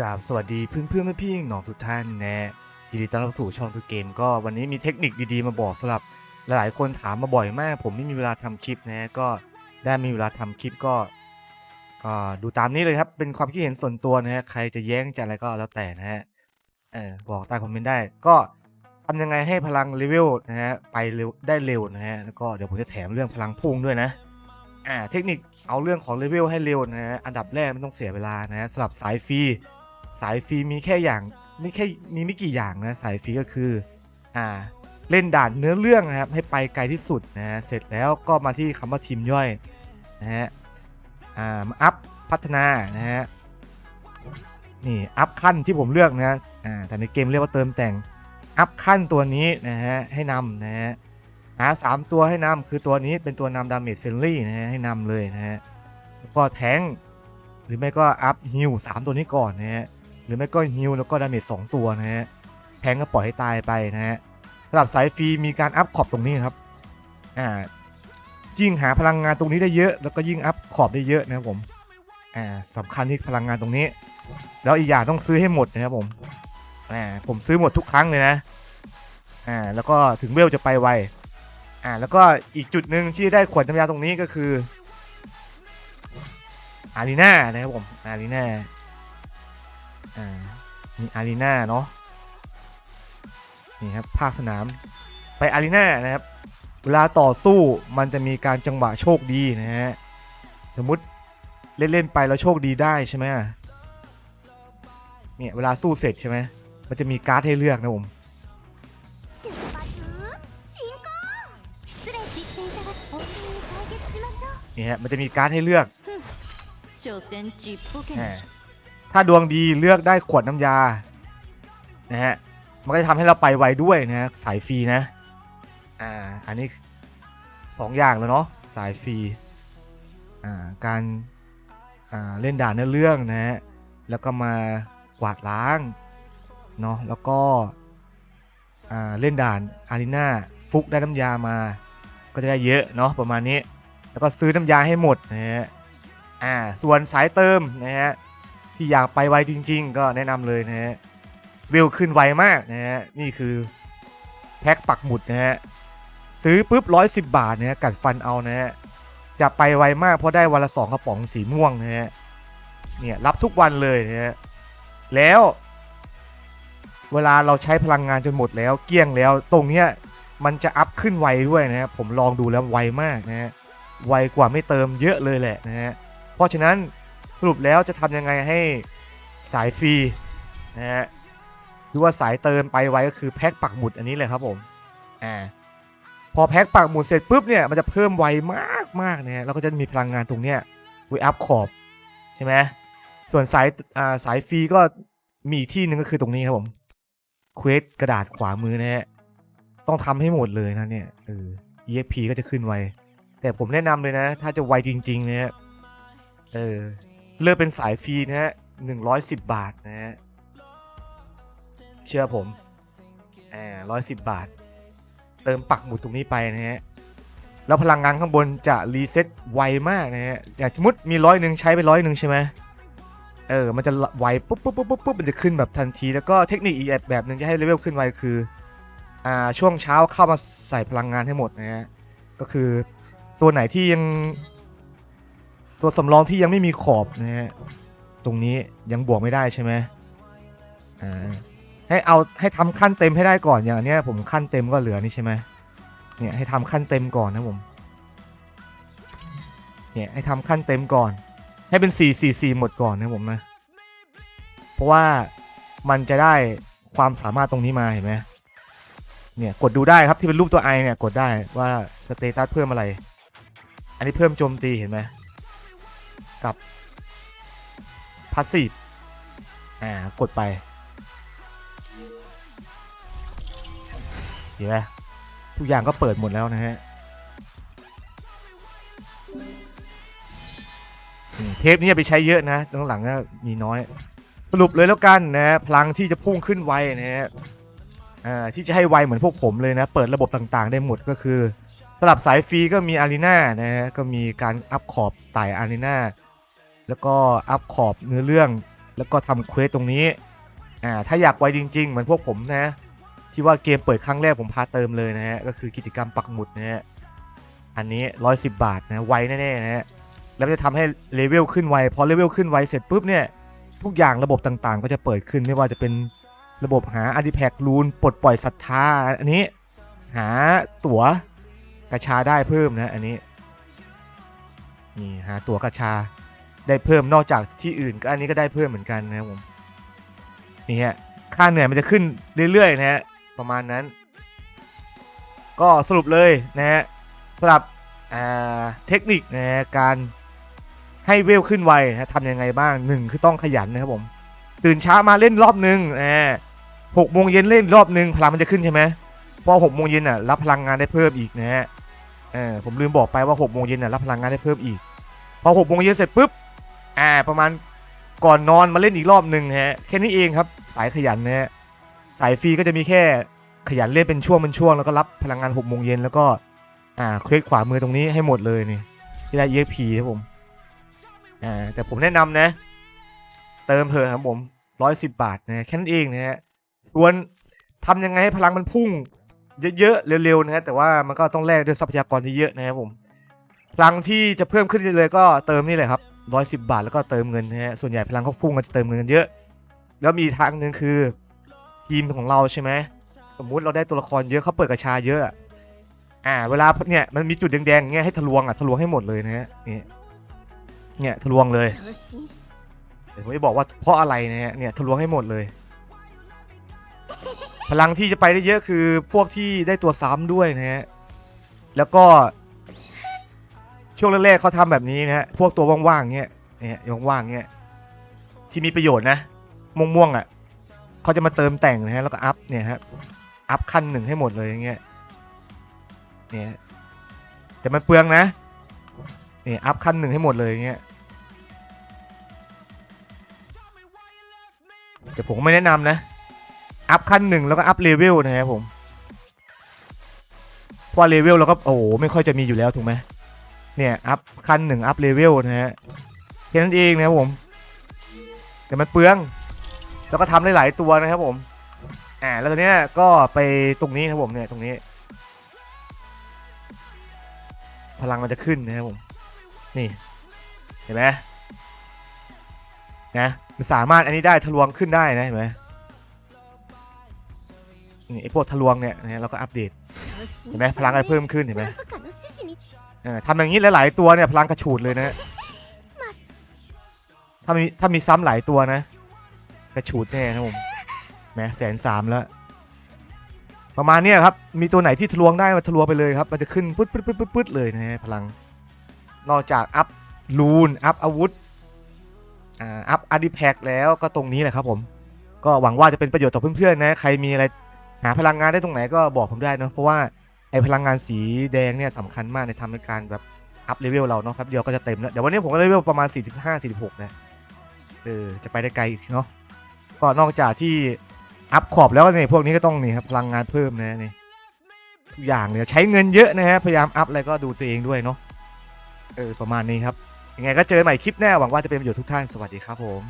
กราบสวัสดีเพื่อนเพื่อนพี่ๆน้องทุกท่านนะยินดีต้อนรับสู่ช่องทุกเกม ก็วันนี้มีเทคนิคดีๆมาบอกสำหรับหลายๆคนถามมาบ่อยมาก ผมไม่มีเวลาทำคลิปนะก็ได้มีเวลาทำคลิปก็ก็ดูตามนี้เลยครับเป็นความคิดเห็นส่วนตัวนะฮะใครจะแย้งจะอะไรก็แล้วแต่นะฮะเออบอกใต้คอมเมนต์ได้ ก็ทำยังไงให้พลังเลเวลนะฮะไปเร็วได้เร็วนะฮะแล้วก็เดี๋ยวผมจะแถมเรื่องพลังพุ่งด้วยนะอ่าเทคนิคเอาเรื่องของเลเวลให้เร็วนะฮะอันดับแรกไม่ต้องเสียเวลานะฮะสำหรับสายฟรี สายฟรีมีแค่อย่างไม่แค่มีไม่กี่อย่างนะสายฟรีก็คืออ่าเล่นด่านเนื้อเรื่องนะครับให้ไปไกลที่สุดนะฮะเสร็จแล้วก็มาที่คำว่าทีมย่อยนะฮะอ่ามาอัพพัฒนานะฮะนี่อัพขั้นที่ผมเลือกนะอ่าแต่ในเกมเรียกว่าเติมแต่งอัพขั้นตัวนี้นะฮะให้นำนะฮะหา3ตัวให้นำคือตัวนี้เป็นตัวนำดาเมจเฟรนลี่นะฮะให้นำเลยนะฮะแล้วก็แทงหรือไม่ก็อัพฮิลสามตัวนี้ก่อนนะฮะ รือไม่ก็ฮิลแล้วก็ดาเมจสองตัวนะฮะแทงก็ปล่อยให้ตายไปนะฮะสำหรับสายฟรีมีการอัพขอบตรงนี้ครับอ่ายิ่งหาพลังงานตรงนี้ได้เยอะ แล้วก็ยิ่งอัพขอบได้เยอะนะครับผมอ่าสำคัญที่พลังงานตรงนี้ แล้วอีกอย่างต้องซื้อให้หมดนะครับผมอ่าผมซื้อหมดทุกครั้งเลยนะอ่าแล้วก็ถึงเวลจะไปไวอ่าแล้วก็อีกจุดหนึ่งที่ได้ขวดน้ำยาตรงนี้ก็คืออารีนานะครับผมอารีนาามีอารีนาเนาะนี่ครับภาคสนามไปอารีนานะครับ เวลาต่อสู้มันจะมีการจังหวะโชคดีนะฮะสมมติเล่น ๆ ไปแล้วโชคดีได้ใช่ไหมเนี่ยเวลาสู้เสร็จใช่ไหมมันจะมีการ์ดให้เลือกนะผมนี่ฮะมันจะมีการ์ดให้เลือก ถ้าดวงดีเลือกได้ขวดน้ำยา นะฮะ มันก็จะทำให้เราไปไวด้วยนะฮะสายฟรีนะ อ่า อันนี้สองอย่างแล้วเนาะ สายฟรี อ่า การ อ่า เล่นด่านในเรื่องนะฮะ แล้วก็มากวาดล้าง เนาะ แล้วก็ อ่า เล่นด่านอารีนาฟุกได้น้ำยามา ก็จะได้เยอะเนาะประมาณนี้ แล้วก็ซื้อน้ำยาให้หมดนะฮะ อ่า ส่วนสายเติมนะฮะ ที่อยากไปไวจริง ๆ ก็แนะนำเลยนะฮะเวลขึ้นไวมากนะฮะนี่คือแพ็คปักหมุดนะฮะซื้อปุ๊บ110บาทนะฮะกัดฟันเอานะฮะจะไปไวมากเพราะได้วันละสองกระป๋องสีม่วงนะฮะเนี่ยรับทุกวันเลยนะฮะแล้ว เวลาเราใช้พลังงานจนหมดแล้วเกลี้ยงแล้วตรงเนี้ยมันจะอัพขึ้นไวด้วยนะฮะผมลองดูแล้วไวมากนะฮะไวกว่าไม่เติมเยอะเลยแหละนะฮะเพราะฉะนั้น สรุปแล้วจะทำยังไงให้สายฟรีนะฮะหรือว่าสายเติมไปไวก็คือแพ็คปักหมุดอันนี้เลยครับผมอ่าพอแพ็คปักหมุดเสร็จปุ๊บเนี่ยมันจะเพิ่มไวมากมากนะฮะแล้วก็จะมีพลังงานตรงเนี้ยไว้อัพขอบใช่ไหมส่วนสายอ่าสายฟรีก็มีอีกที่หนึ่งก็คือตรงนี้ครับผมเควสกระดาษขวามือนะฮะต้องทำให้หมดเลยนะเนี่ยเออ EXP ก็จะขึ้นไวแต่ผมแนะนำเลยนะ ถ้าจะไวจริงๆเนี่ยเออ เลือกเป็นสายฟรีนะฮะหนึ่งร้อยสิบบาทนะฮะ เชื่อผมอ่าร้อยสิบบาท เติมปักหมุดตรงนี้ไปนะฮะ แล้วพลังงานข้างบนจะรีเซ็ตไวมากนะฮะ อย่างสมมติมีร้อยหนึ่งใช้ไปร้อยหนึ่งใช่ไหมเออ มันจะไวปุ๊บปุ๊บปุ๊บปุ๊บปุ๊บมันจะขึ้นแบบทันที แล้วก็เทคนิคอีกแบบหนึ่งจะให้เลเวลขึ้นไวคือ อ่า ช่วงเช้าเข้ามาใส่พลังงานให้หมดนะฮะ ก็คือตัวไหนที่ยัง ตัวสำรองที่ยังไม่มีขอบนะฮะตรงนี้ยังบวกไม่ได้ใช่ไหมอ่าให้เอาให้ทำขั้นเต็มให้ได้ก่อนอย่างนเนี้ยผมขั้นเต็มก็เหลือนี่ใช่ไหมเนี่ยให้ทำขั้นเต็มก่อนนะผมเนี่ยให้ทำขั้นเต็มก่อน ให้เป็น 4 4 4 หมดก่อนนะผมนะเพราะว่ามันจะได้ความสามารถตรงนี้มาเห็นไหมเนี่ยกดดูได้ครับที่เป็นรูปตัวไอเนี่ยกดได้ว่าสเตตัสเพิ่มอะไร อันนี้เพิ่มโจมตีเห็นไหม กับพาสซีฟอ่ากดไปเห็นไหมทุกอย่างก็เปิดหมดแล้วนะฮะเทปนี้อย่าไปใช้เยอะนะตรงหลังก็มีน้อย สรุปเลยแล้วกันนะพลังที่จะพุ่งขึ้นไวนะฮะที่จะให้ไวเหมือนพวกผมเลยนะ เปิดระบบต่างๆ ได้หมดก็คือสลับสายฟรีก็มีอารีนานะฮะก็มีการอัพขอบไต่อารีนา แล้วก็อัพขอบเนื้อเรื่อง แล้วก็ทำเควสตรงนี้อ่าถ้าอยากไวจริง ๆ เหมือนพวกผมนะ ที่ว่าเกมเปิดครั้งแรกผมพาเติมเลยนะฮะก็คือกิจกรรมปักหมุดนะฮะอันนี้ 110 บาทนะไวแน่ๆนะฮะแล้วจะทำให้เลเวลขึ้นไวพอเลเวลขึ้นไวเสร็จปุ๊บเนี่ยทุกอย่างระบบต่างๆ ก็จะเปิดขึ้นไม่ว่าจะเป็นระบบหาอาร์ติแพครูนปลดปล่อยศรัทธาอันนี้หาตั๋วกระชาได้เพิ่มนะอันนี้นี่หาตั๋วกระชา ได้เพิ่มนอกจากที่อื่นก็อันนี้ก็ได้เพิ่มเหมือนกันนะครับผมนี่ฮะค่าเหนื่อยมันจะขึ้นเรื่อยๆนะฮะประมาณนั้น ก็สรุปเลยนะฮะสำหรับเทคนิคนะฮะการให้เวลขึ้นไวนะทำยังไงบ้างหนึ่งคือต้องขยันนะครับผมตื่นเช้ามาเล่นรอบนึงนะฮะหกโมงเย็นเล่นรอบนึงพลังมันจะขึ้นใช่ไหมพอหกโมงเย็นอะรับพลังงานได้เพิ่มอีกนะฮะเออผมลืมบอกไปว่าหกโมงเย็นอะรับพลังงานได้เพิ่มอีก พอหกโมงเย็นเสร็จปุ๊บ อ่าประมาณก่อนนอนมาเล่นอีกรอบหนึ่งฮะแค่นี้เองครับสายขยันนะฮะสายฟรีก็จะมีแค่ขยันเล่นเป็นช่วงเป็นช่วงแล้วก็รับพลังงานหกโมงเย็นแล้วก็อ่าเคลิกขวามือตรงนี้ให้หมดเลยนี่ที่ได้ EXP ครับผมอ่าแต่ผมแนะนำนะ เติมเถอะครับผมร้อยสิบบาทนะแค่นั้นเองนะฮะส่วนทำยังไงให้พลังมันพุ่ง เยอะๆเร็วๆนะฮะแต่ว่ามันก็ต้องแลกด้วยทรัพยากรที่เยอะนะครับผมพลังที่จะเพิ่มขึ้นเลยก็เติมนี่แหละครับ ร้อยสิบาทแล้วก็เติมเงินนะฮะส่วนใหญ่พลังเขาพุ่งก็จะเติมเงินเยอะ แล้วมีทางหนึ่งคือทีมของเราใช่ไหมสมมุติเราได้ตัวละครเยอะเขาเปิดกระชาเยอะ อ่า เวลาเนี่ยมันมีจุดแดงๆเงี้ยให้ทะลวงอะทะลวงให้หมดเลยนะฮะนี่เนี่ยทะลวงเลยเดี๋ยวผมจะบอกว่าเพราะอะไรนะฮะเนี่ยทะลวงให้หมดเลย พลังที่จะไปได้เยอะคือพวกที่ได้ตัวซ้ำด้วยนะฮะแล้วก็ ช่วงแรกๆเขาทำแบบนี้นะฮะพวกตัวว่างๆเงี้ยเนี่ยว่างๆเงี้ยที่มีประโยชน์นะม่วงๆอะเขาจะมาเติมแต่งนะฮะแล้วก็อัพเนี่ยฮะอัพขั้นหนึ่งให้หมดเลยอย่างเงี้ยเนี่ยแต่มันเปลืองนะเนี่ยอัพขั้นหนึ่งให้หมดเลยอย่างเงี้ยแต่ผมไม่แนะนำนะ อัพขั้นหนึ่งแล้วก็อัพเลเวลนะครับผมเพราะเลเวลเราก็โอ้โหไม่ค่อยจะมีอยู่แล้วถูกไหม เนี่ยอัพขั้นหนึ่งอัพเลเวลนะฮะแค่นั้นเองนะครับผม แต่มันเปลือง แล้วก็ทำได้หลายตัวนะครับผมอ่าแล้วตอนนี้ก็ไปตรงนี้ครับผมเนี่ยตรงนี้ พลังมันจะขึ้นนะครับผม นี่ เห็นไหมนะมันสามารถอันนี้ได้ทะลวงขึ้นได้นะเห็นไหมนี่ไอพวกทะลวงเนี่ยนะเราก็อัปเดตเห็นไหมพลังก็เพิ่มขึ้นเห็นไหม เออทำอย่างนี้หลาย ๆ ตัวเนี่ยพลังกระฉูดเลยนะถ้ามีถ้ามีซ้ำหลายตัวนะ กระฉูดแน่นะผมแหมแสนสามแล้ว ประมาณเนี้ยครับ มีตัวไหนที่ทะลวงได้มาทะลวงไปเลยครับ มันจะขึ้นปึ๊ดปึ๊ดปึ๊ดปึ๊ดปึ๊ดเลยนะฮะพลัง นอกจากอัพรูนอัพอาวุธอ่าอัพอาร์ดิแพกแล้วก็ตรงนี้แหละครับผม ก็หวังว่าจะเป็นประโยชน์ต่อเพื่อนๆนะ ใครมีอะไรหาพลังงานได้ตรงไหนก็บอกผมได้นะเพราะว่า ไอพลังงานสีแดงเนี่ยสำคัญมากในทำในการแบบอัพเลเวลเราเนาะครับเดียวก็จะเต็มแล้ว เดี๋ยววันนี้ผมก็เลเวลประมาณ 45 46นะเออจะไปได้ไกลอีกเนาะก็นอกจากที่อัพขอบแล้วเนี่ยพวกนี้ก็ต้องนี่ครับพลังงานเพิ่มนะนี่ทุกอย่างเนี่ยใช้เงินเยอะนะฮะพยายามอัพอะไรก็ดูตัวเองด้วยเนาะเออประมาณนี้ครับยังไงก็เจอกันใหม่คลิปหน้าหวังว่าจะเป็นประโยชน์ทุกท่านสวัสดีครับผม